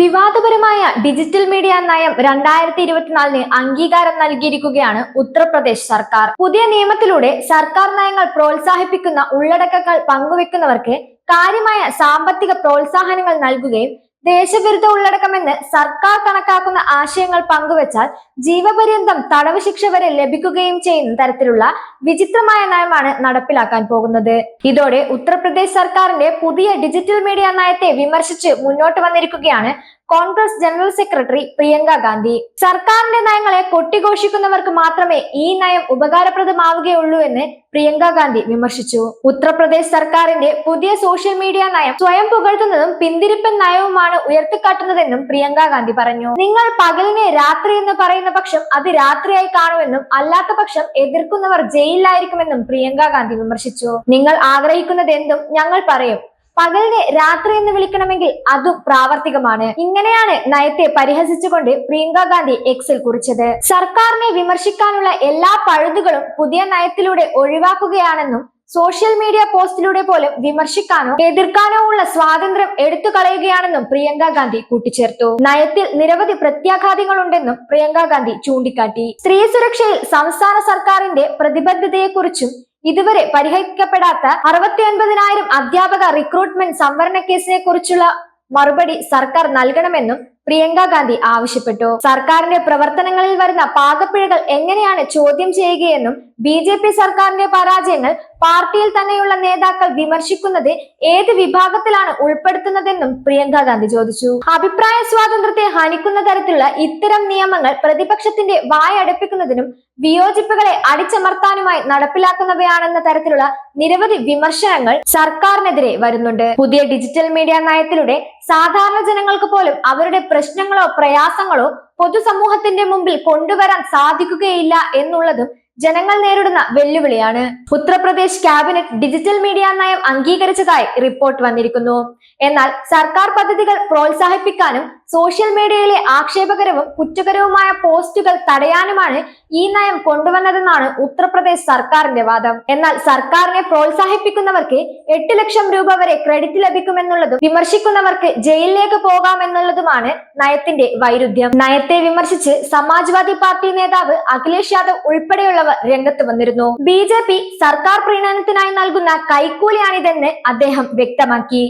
വിവാദപരമായ digital media നയം രണ്ടായിരത്തി ഇരുപത്തിനാലിന് അംഗീകാരം നൽകിയിരിക്കുകയാണ് ഉത്തർപ്രദേശ് സർക്കാർ. പുതിയ നിയമത്തിലൂടെ സർക്കാർ നയങ്ങൾ പ്രോത്സാഹിപ്പിക്കുന്ന ഉള്ളടക്കങ്ങൾ പങ്കുവെക്കുന്നവർക്ക് കാര്യമായ സാമ്പത്തിക പ്രോത്സാഹനങ്ങൾ നൽകുകയും ദേശവിരുദ്ധ ഉള്ളടക്കമെന്ന് സർക്കാർ കണക്കാക്കുന്ന ആശയങ്ങൾ പങ്കുവച്ചാൽ ജീവപര്യന്തം തടവ് ശിക്ഷ വരെ ലഭിക്കുകയും ചെയ്യുന്ന തരത്തിലുള്ള വിചിത്രമായ നയമാണ് നടപ്പിലാക്കാൻ പോകുന്നത്. ഇതോടെ ഉത്തർപ്രദേശ് സർക്കാരിന്റെ പുതിയ ഡിജിറ്റൽ മീഡിയ നയത്തെ വിമർശിച്ച് മുന്നോട്ട് വന്നിരിക്കുകയാണ് കോൺഗ്രസ് ജനറൽ സെക്രട്ടറി പ്രിയങ്ക ഗാന്ധി. സർക്കാരിന്റെ നയങ്ങളെ കൊട്ടിഘോഷിക്കുന്നവർക്ക് മാത്രമേ ഈ നയം ഉപകാരപ്രദമാവുകയുള്ളൂ എന്ന് പ്രിയങ്ക ഗാന്ധി വിമർശിച്ചു. ഉത്തർപ്രദേശ് സർക്കാരിന്റെ പുതിയ സോഷ്യൽ മീഡിയ നയം സ്വയം പുകഴ്ത്തുന്നതും പിന്തിരിപ്പൻ നയവുമാണ് ഉയർത്തിക്കാട്ടുന്നതെന്നും പ്രിയങ്ക ഗാന്ധി പറഞ്ഞു. നിങ്ങൾ പകലിനെ രാത്രി എന്ന് പറയുന്ന പക്ഷം അത് രാത്രിയായി കാണുമെന്നും അല്ലാത്ത പക്ഷം എതിർക്കുന്നവർ ജയിലിലായിരിക്കുമെന്നും പ്രിയങ്ക ഗാന്ധി വിമർശിച്ചു. നിങ്ങൾ ആഗ്രഹിക്കുന്നത് എന്തും ഞങ്ങൾ പറയും. പകലിനെ രാത്രി എന്ന് വിളിക്കണമെങ്കിൽ അതും പ്രാവർത്തികമാണ്. ഇങ്ങനെയാണ് നയത്തെ പരിഹസിച്ചുകൊണ്ട് പ്രിയങ്ക ഗാന്ധി എക്സിൽ കുറിച്ചത്. സർക്കാരിനെ വിമർശിക്കാനുള്ള എല്ലാ പഴുതുകളും പുതിയ നയത്തിലൂടെ ഒഴിവാക്കുകയാണെന്നും സോഷ്യൽ മീഡിയ പോസ്റ്റിലൂടെ പോലും വിമർശിക്കാനോ എതിർക്കാനോ ഉള്ള സ്വാതന്ത്ര്യം എടുത്തു കളയുകയാണെന്നും പ്രിയങ്ക ഗാന്ധി കൂട്ടിച്ചേർത്തു. നയത്തിൽ നിരവധി പ്രത്യാഘാതങ്ങളുണ്ടെന്നും പ്രിയങ്ക ഗാന്ധി ചൂണ്ടിക്കാട്ടി. സ്ത്രീ സുരക്ഷയിൽ സംസ്ഥാന സർക്കാരിന്റെ പ്രതിബദ്ധതയെക്കുറിച്ചും ഇതുവരെ പരിഹരിക്കപ്പെടാത്ത അറുപത്തി ഒൻപതിനായിരം അധ്യാപക റിക്രൂട്ട്മെന്റ് സംവരണ കേസിനെ കുറിച്ചുള്ള മറുപടി സർക്കാർ നൽകണമെന്നും പ്രിയങ്ക ഗാന്ധി ആവശ്യപ്പെട്ടു. സർക്കാരിന്റെ പ്രവർത്തനങ്ങളിൽ വരുന്ന പാകപ്പിഴകൾ എങ്ങനെയാണ് ചോദ്യം ചെയ്യുകയെന്നും ബി സർക്കാരിന്റെ പരാജയങ്ങൾ പാർട്ടിയിൽ തന്നെയുള്ള നേതാക്കൾ വിമർശിക്കുന്നത് ഏത് വിഭാഗത്തിലാണ് ഉൾപ്പെടുത്തുന്നതെന്നും പ്രിയങ്ക ഗാന്ധി ചോദിച്ചു. അഭിപ്രായ സ്വാതന്ത്ര്യത്തെ ഹനിക്കുന്ന തരത്തിലുള്ള ഇത്തരം നിയമങ്ങൾ പ്രതിപക്ഷത്തിന്റെ വായടപ്പിക്കുന്നതിനും വിയോജിപ്പുകളെ അടിച്ചമർത്താനുമായി നടപ്പിലാക്കുന്നവയാണെന്ന തരത്തിലുള്ള നിരവധി വിമർശനങ്ങൾ സർക്കാരിനെതിരെ വരുന്നുണ്ട്. പുതിയ ഡിജിറ്റൽ മീഡിയ നയത്തിലൂടെ സാധാരണ ജനങ്ങൾക്ക് പോലും അവരുടെ പ്രശ്നങ്ങളോ പ്രയാസങ്ങളോ പൊതുസമൂഹത്തിന്റെ മുമ്പിൽ കൊണ്ടുവരാൻ സാധിക്കുകയില്ല എന്നുള്ളതും ജനങ്ങൾ നേരിടുന്ന വെല്ലുവിളിയാണ്. ഉത്തർപ്രദേശ് ക്യാബിനറ്റ് ഡിജിറ്റൽ മീഡിയ നയം അംഗീകരിച്ചതായി റിപ്പോർട്ട് വന്നിരിക്കുന്നു. എന്നാൽ സർക്കാർ പദ്ധതികൾ പ്രോത്സാഹിപ്പിക്കാനും സോഷ്യൽ മീഡിയയിലെ ആക്ഷേപകരവും കുറ്റകരവുമായ പോസ്റ്റുകൾ തടയാനുമാണ് ഈ നയം കൊണ്ടുവന്നതെന്നാണ് ഉത്തർപ്രദേശ് സർക്കാരിന്റെ വാദം. എന്നാൽ സർക്കാരിനെ പ്രോത്സാഹിപ്പിക്കുന്നവർക്ക് എട്ട് ലക്ഷം രൂപ വരെ ക്രെഡിറ്റ് ലഭിക്കുമെന്നുള്ളതും വിമർശിക്കുന്നവർക്ക് ജയിലിലേക്ക് പോകാമെന്നുള്ളതുമാണ് നയത്തിന്റെ വൈരുദ്ധ്യം. നയത്തെ വിമർശിച്ച് സമാജ്വാദി പാർട്ടി നേതാവ് അഖിലേഷ് യാദവ് ഉൾപ്പെടെയുള്ളവർ രംഗത്ത് വന്നിരുന്നു. ബി സർക്കാർ പ്രീണനത്തിനായി നൽകുന്ന കൈക്കൂലിയാണിതെന്ന് അദ്ദേഹം വ്യക്തമാക്കി.